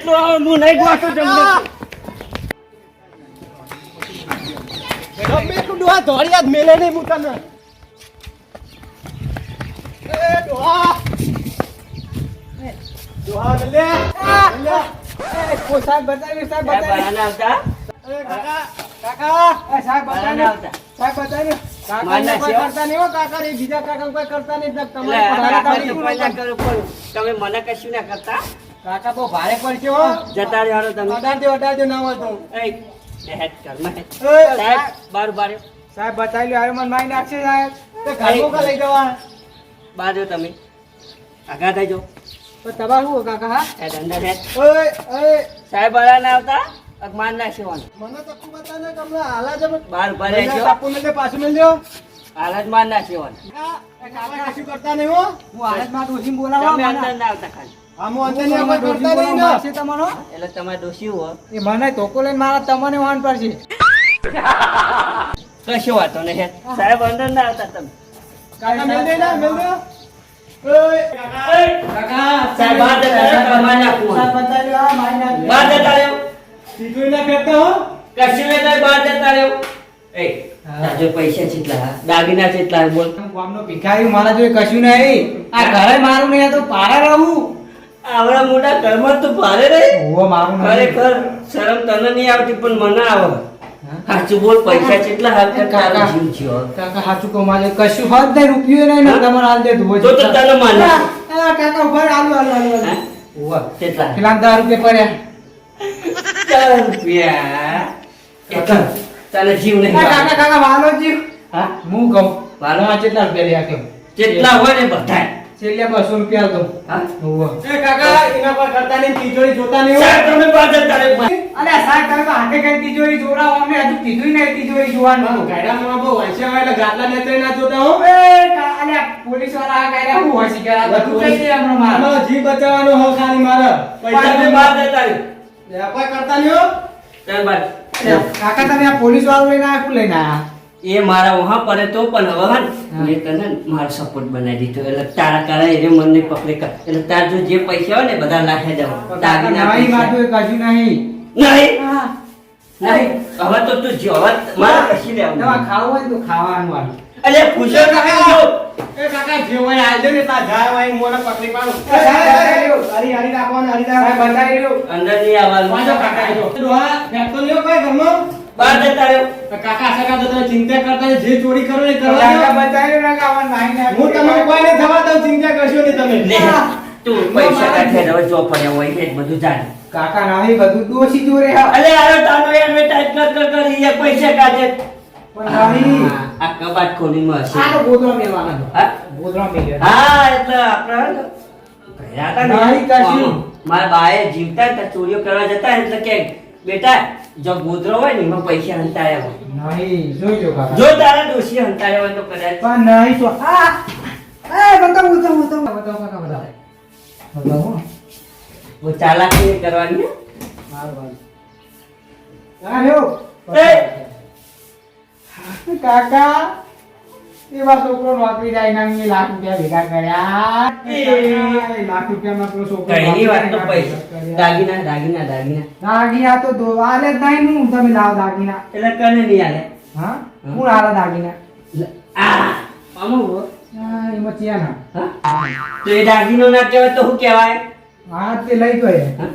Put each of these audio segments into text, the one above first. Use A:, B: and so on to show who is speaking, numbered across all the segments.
A: જેટલું આવે હું નહીં ગોતો તમને
B: ગમે ડોહા ધોળિયા જ મેલે નહીં હું તને. એ ડોહા. ડોહા લે લે. એ, કોઈ સાહેબ બતાવ્યું સાહેબ
A: બતાવી. આવતા?
B: એ, કાકા કાકા એ, સાહેબ બતાવી.
A: આવતા?
B: સાહેબ
A: પડું. તમે મને કશું ના કરતા?
B: કાકા બહુ ભારે પડશે હો.
A: જતા રહ્યો તમે.
B: અડાડ દે ના હોય તો.
A: એ, સાહેબ બાર બાર.
B: સાહેબ બતાવ્યું હારે મને મારી નાખશે સાહેબ. તો ઘરમાં કા લઈ જવા
A: બાર જો તમે. આગા થઈ જો.
B: તો તબા હું કાકા હા?
A: એ અંદર હેડ.
B: ઓય ઓય
A: સાહેબ બહાર ના આવતા અગમાન ના સેવાનું
B: મને તો ખૂબ બતાને કે હમણાં હાલા જ
A: બાર બાર
B: ભાઈ
A: રહેજો.
B: સાપુ મેલે પાછું મેલ્યો
A: હાલ જ માર ના સેવાનું
B: કાકા શું કરતા નહીં હો. હું હાલ જ માં ડોશી બોલાવા મને
A: અંદર ના આવતા ખાલી. એટલે તમારે ડોસી હો.
C: એ મને ધોકો લઈને મારા તમને વાન પડશે.
A: કશો વાતો નહીં. સાહેબ અંદર ના આવતા તમે.
B: કાકા મેલ દે ના મેલ દે કાકા
A: સાહેબ બહાર જતા રહ્યો, તમારે
B: સાહેબ બતાવ્યું આ મારી નાખ
A: બહાર
B: સીધું ના ફેંકતા હો.
A: કશું નહીં થાય, બહાર જતા એ તાજો પૈસા કેટલા દાગીના કેટલા બોલ.
C: ગામનો ભિખારી મારા જોડે કશું નહીં. આ ઘરે મારું નહીં તો પારા રહું.
A: આવડા મોટા ઘરમાં તો ભારે રે
C: ઓ મારું
A: ખરેખર શરમ તને નહીં આવતી પણ મને આવે સાચું બોલ પૈસા કેટલા હાલ કરતા
C: કાકા.
A: જીવ થયો
C: કાકા સાચું કહું મારે કશું હોત નહીં રૂપિયો નહીં ને? તમારે હાલ દે ધોવો
A: તો તો તને માને.
C: આ, આ, કાકા ઊભા રહો, હાલો હાલો હાલો
A: હે? કેટલા
C: પેલા દસ રૂપિયા પડ્યા
A: ચાર રૂપિયા એ તને જીવ નહીં
C: કાકા કાકા વાલો જીવ
A: હા?
C: હું કહું
A: વાલો?
C: વાલો કેટલા રૂપિયા રહ્યા કેમ
A: જેટલા હોય ને બધાય.
C: છેલ્લે બસો રૂપિયા દો
A: હા?
B: એ કાકા એના પર કરતા નહીં તિજોરી જોતા નહીં
A: સાહેબ, તમે જતા
C: અલે સાહેબ તમે તો હાથે કઈ તિજોરી જોડાવો અમે હજુ કીધું નહીં તિજોરી જોવાનું.
B: ગાયડામાં બહુ વાંચે હોય એટલે ગાદલા નેત્રે ના જોતા હો.
C: એ કા- અલે પોલીસવાળા આ કર્યા હું હોય છે કે આ બધું કઈ દે હમણાં મારે.
B: જીવ બચાવવાનો હો ખાલી મારે. પૈસા
A: તમે
B: નહીં
A: બહાર જતા રહ્યો.
B: કોઈ કરતા નહીં હો.
A: ચાલ બહાર.
C: કાકા તમે આ પોલીસ વાળું લઈને આખું શું લઈને આયા
A: એ મારા વહા પડે તો પણ હવે મેં તને મારો સપોર્ટ બનાવી દીધો. એટલે તારા કાળા એને મને પકડે કર એટલે તાર જો જે પૈસા હોય ને બધા નાખી જાવ
C: કાકા
A: દાગીના
C: નહીં એ કશું નહીં.
A: નહીં? નહીં? હવે તો તું જો હવે મારા કશી
C: લે
A: આવ.
C: ખાવું હોય તો ખાવાનું આલું.
A: અલે પૂછો જો.
B: એ કાકા જે હોય આવજો ને તા જાય હોય મોને પકડી પાડો. હરી હરી રાખવાનું હરી રાખવાનું
C: બંધાઈ દો.
A: અંદર નહીં આવવાનું.
B: કાકા જો. ડોહા ફેંકતો લ્યો કઈ કોઈ ઘરમાં
A: બહાર જતા રહ્યો
B: કાકા સગા તો તમે ચિંતા કરતા જે ચોરી કરો ને એ કરવા
C: કાકા
B: દો.
C: બતાવી દો ને કે આમાં
B: હું તમને કોઈ નહીં થવા દઉં ચિંતા કરશો ને તમે
A: લે તું પૈસા કાઢે હવે જો પડ્યા હોય એ બધું જાણ
C: કાકા નાહી બધું દોષી જોરે.
A: અલે આરો તાનો એડવર્ટાઇઝ કર કર કર એ પૈસા કાઢે
C: પણ નાહી.
A: આ કબાટ ખોલીમાં હશે
C: આ તો ગોદડો
A: હા?
C: ગોદડો મેલ્યો.
A: હા એટલે આપણે ગયા હતા ને,
C: નહીં કશું.
A: આમ, મારા બાએ જીવતા ચોરીઓ કરવા જતા એટલે કે બેટા જો ગોદરો હોય ને એમાં પૈસા હંતાયા હોય.
C: નહીં, જોઈજો કાકા.
A: જો તારા ડોશી હંતાયા હોય તો કદાચ.
C: પણ નહીં તો આ! એ બતાવ બતાવ બતાવ. બતાવ કાકા બતાવ બતાવો.
A: બહુ ચાલાકી કરવાની
C: માર મારું આ
A: રહ્યો.
C: કાકા! એવા છોકરો નોકરી જાય ના મેં લાખ રૂપિયા ભેગા કર્યા. લાખ રૂપિયામાં પેલો છોકરો
A: કઈની વાત તો પૈસા. દાગીના દાગીના દાગીના.
C: દાગીના તો દો. આલે જ નહીં તમે લાવો દાગીના.
A: એટલે કને નહીં આલે
C: હા? હું આલે દાગીના?
A: આ. આમાં હા
C: એમાં ચિયા ના
A: હા? તો એ દાગીનો ના કહેવાય તો શું કહેવાય?
C: હા તે લઈ ગયો.
A: હા?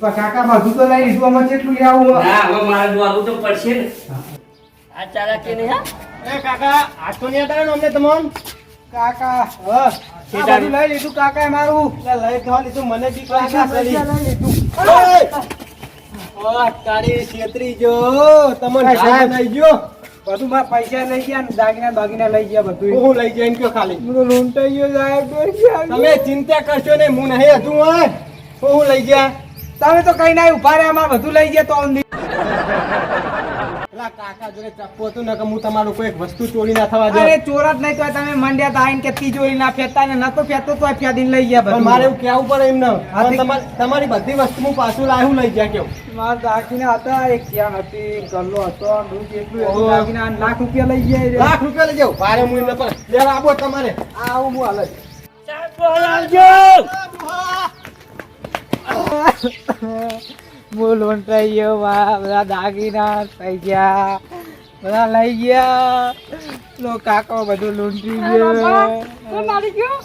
C: પણ કાકા બાજુ તો લઈ લીધું આમાં કેટલું આવું
A: ના હવે મારે જોવાનું તો પડશે ને. આ ચાલાકી નહીં હા?
B: એ કાકા આ તો નહીં હટાવ્યો અમને તમોન
C: કાકા
B: હા
C: બધું લઈ લીધું કાકાએ મારું.
B: લઈ થવા લીધું મને બીક લાગે
C: પૈસા
B: છે
C: પૈસા લઈ લીધું.
B: ઓય! ઓય, તારી છેતરી જો તમને
C: સાહેબ.
B: લઈ ગયો?
C: બધું મારા પૈસા લઈ ગયા ને દાગીના બાગીના લઈ ગયા બધું
B: હું લઈ જઈને કયો ખાલી?
C: હું તો લૂંટાઈ ગયો સાહેબ.
B: તમે ચિંતા કરશો ને હું નહીં હતું હોય હું? હું લઈ ગયા?
C: તમે તો કઈ ના ઊભા રહ્યા અમારે બધું લઈ ગયા તો અમને.
B: પેલા કાકા જોડે ચપ્પુ હતું ને કે હું તમારું કોઈ વસ્તુ ચોરી ના થવા દે
C: અરે ચોર જ નહીં તો તમે મંડ્યા તા આઈને કે તિજોરી ના ફેંકતા ને નતો ફેંકતો તો ફેંદીને લઈ ગયા બધું.
B: મારે એવું કેવું પડે એમ ના તમારી તમારી બધી વસ્તુ હું પાછું લાવ્યું લઈ ગયા. કેવું
C: મારા હતા એક ક્યાં હતી ગલ્લો હતો. દાગીના લાખ રૂપિયા લઈ ગયા
B: લાખ રૂપિયા લઈ જાઓ. ભારે હું એમને પણ લેવા આપો તમારે.
C: આવું હું
A: ચાલ આવજો
C: હું લૂંટાઈ ગયો વા બધા દાગીના થઈ ગયા બધા લઈ ગયા. લો કાકો બધું લૂંટી ગયો.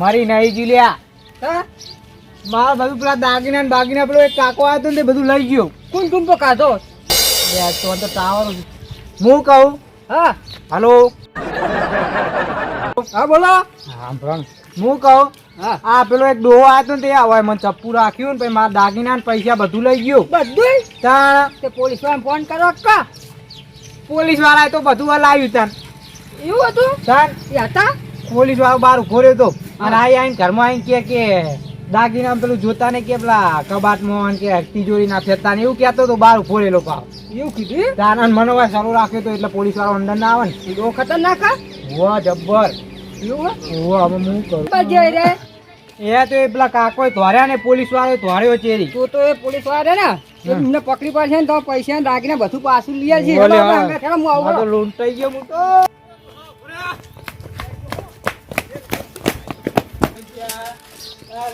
D: મારી
C: નાઈ જીલ્યા. મારા બધું પેલા દાગીના ને બાગીના પેલો એક કાકો આવ્યો ને બધું લઈ ગયો.
D: કોણ કોણ તો
C: કાતો તો તો ટાવર હું કહું?
D: હા.
C: હાલો.
D: હા બોલો.
C: સાંભળો હું કહું આ પેલો એક ડોહો આવ્યો ને તે આવે મને ચપ્પુ રાખ્યું ને પછી મારા દાગીના પૈસા બધું લઈ ગયું.
D: બધું?
C: તાણ
D: તે પોલીસવાળા ફોન કરો કા?
C: પોલીસ વાળાએ તો બધું હલાવ્યું તાન.
D: એવું હતું?
C: તાન
D: એ હતા?
C: પોલીસ વાળો બહાર ઊભો રહ્યો તો. અને આ આઈને ઘરમાં આઈને કે કે દાગીના પેલું જોતા ને કે પેલા કબાટમાં કે તિજોરી ના ફેરતા ને એવું કહેતો તો બહાર ઊભો રહેલો પાવ.
D: એવું કીધું?
C: અને મને સારું રાખ્યો તો એટલે પોલીસ વાળો અંદર ના આવે ને.
D: ખતરનાક હા?
C: જબ્બર. એ તો એ પેલા કાકો ધોર્યા ને પોલીસ વાળો ધોર્યો છે
D: તો તો એ પોલીસવાળા ને એમને પકડી પડશે ને તો પૈસા રાખીને બધું પાછું લઈએ છીએ
C: લૂંટાઈ ગયો હું. તો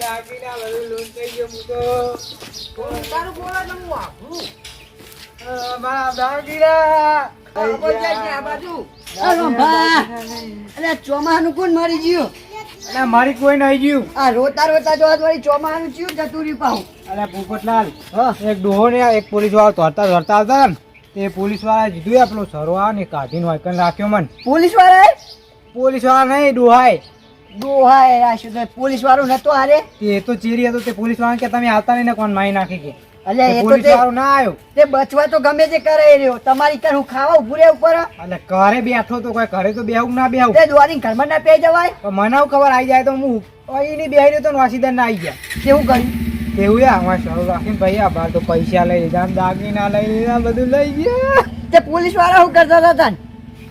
C: આ બધું લૂંટાઈ ગયો હું તો.
D: તારું બોલો ને હું આવું.
C: મારા દાગીના.
D: આ આ. આ. અરે ચોમાનું કોણ મરી ગયું
C: અલ્યા મારી કોઈ નહીં ગયું
D: આ રોતા રોતા જો ચોમાનું ચિયું જતું રહ્યું પાછું.
C: અલ્યા પોપટલાલ એક ડોહો એક પોલીસ ધરતા ધરતા હતા ને તે પોલીસવાળા કીધું આ પેલો સરવા ને કાઢીને વાયકન રાખ્યો મન પોલીસવાળા પોલીસવાળા નહીં ડોહાય
D: આ શું પોલીસ વાળો નતો હારે
C: તે તો ચેરી હતો તે પોલીસવાળા કે તમે આવતા નહીં ને કોણ મારી નાખી કે
D: અલ્યા
C: તે
D: એ તો
C: પોલીસ ના આવ્યો.
D: તે બચવા તો ગમે તે કરે રહ્યો. તમારી કર હું ખાવા ઉભું રહે ઉપર
C: અલે ઘરે બેઠો તો કોઈ ઘરે તો બેહું ના બેહું?
D: તે દોરીને ઘરમાં ના પે જવાય?
C: તો મને ખબર આવી જાય તો હું અહીંની બેહી રહ્યો તો વાસીદાર ના આવી ગયા.
D: કેવું કર્યું?
C: તેવું યા અમારે શરૂ રાખીને ભાઈ આ બાર તો પૈસા લઈ લીધા દાગી દાગીના લઈ લીધા બધું લઈ ગયા.
D: તે પોલીસવાળા શું કરતા હતા ને?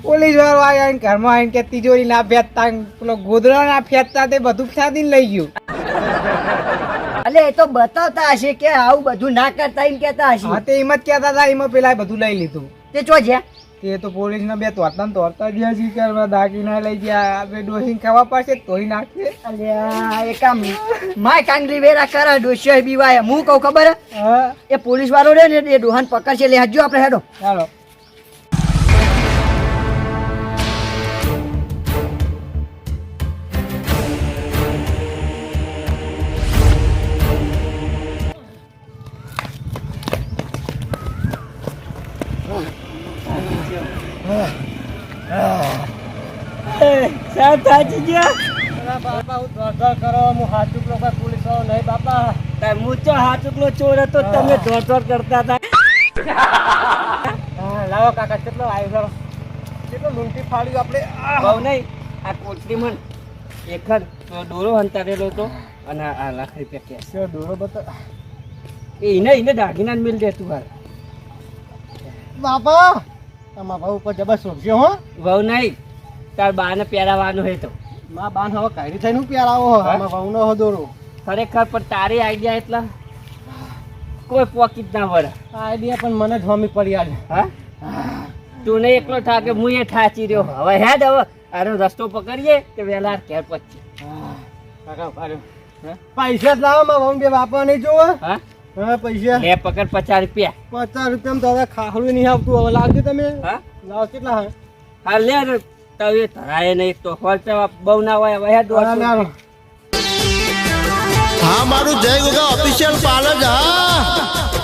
C: પોલીસ વાળો આવ્યા ઘરમાં આવીને કે તિજોરી ના ફેંકતા પેલો ગોદડા ના ફેંકતા તે બધું સાદીને લઈ ગયું.
D: અલે એ તો બતાવતા હશે કે આવું બધું ના કરતા એમ કેતા
C: હા
D: હશે
C: તે એમ જ કહેતા હતા એમાં પેલા બધું લઈ લીધું.
D: તે ચો છે
C: તે તો પોલીસ ને બે તોરતા ને તોડતા ગયા છે કરવા દાગીના લઈ ગયા. આપણે ડોસીને ખાવા પડશે તોય નાખશે.
D: અલ્યા એ કામ માય કાંગરી વેરા કર ડોસ્યો બીવાય. હું કહું ખબર હે? એ પોલીસ વાળો રે ને એ ડોહાન પકડશે. લે હજુ આપણે હેડો.
C: ચાલો
A: સાહેબ થાચી ગયા
C: બાપા હું દોડ દોડ કરો હું હાચુકલો કોઈ પોલીસ વાળો નહીં બાપા
A: હું તો હાચુકલો ચોર હતો તમે દોડ દોડ કરતા હતા
C: લાવો કાકા કેટલો આવ્યો કેટલો લૂંટી ફાડ્યું આપણે
A: બહુ નહીં આ કોટલી મન એકન દોરો હંતારેલો હતો અને આ લાખ રૂપિયા કેસ
C: દોરો બતા
A: એને એને દાગીના મિલ દે તું
C: બાપા! તમારા બહુ ઉપર જબર સોંપ્યો હો.
A: બહુ નહીં તાર બાને પહેરાવાનું હે તો.
C: મા બાન હવે કાઢી થઈને હું પહેરાવો હો?
A: હા?
C: બહુ નો હો દોરો.
A: ખરેખર પણ તારી આઈડિયા એટલા? કોઈ પોકીટ ના વળે.
C: આઈડિયા પણ મને જ હમી પડી આજે
A: હા? તું નહીં એકલો થા કે હું એ થાચી રહ્યો? હવે હેડ હવે આનો રસ્તો પકડીએ કે વહેલા ઘેર પછી
C: કાકા પાડ્યો પૈસા જ લાવો માં બે બાપા નહીં જોવો.
A: હા?
C: હા પૈસા.
A: લે પકડ પચાસ રૂપિયા.
C: પચાસ રૂપિયા તો હવે ખાખડું નહીં આવતું. હવે લાવજો તમે.
A: હા?
C: લાવ કેટલા હે?
A: હા લે ને. તવે ધરાય નહીં તો ખર્ચા બહુ ના હોય હવે
C: હા,
E: હા મારું જય ગોગા ઓફિશિયલ પાર્લર હા.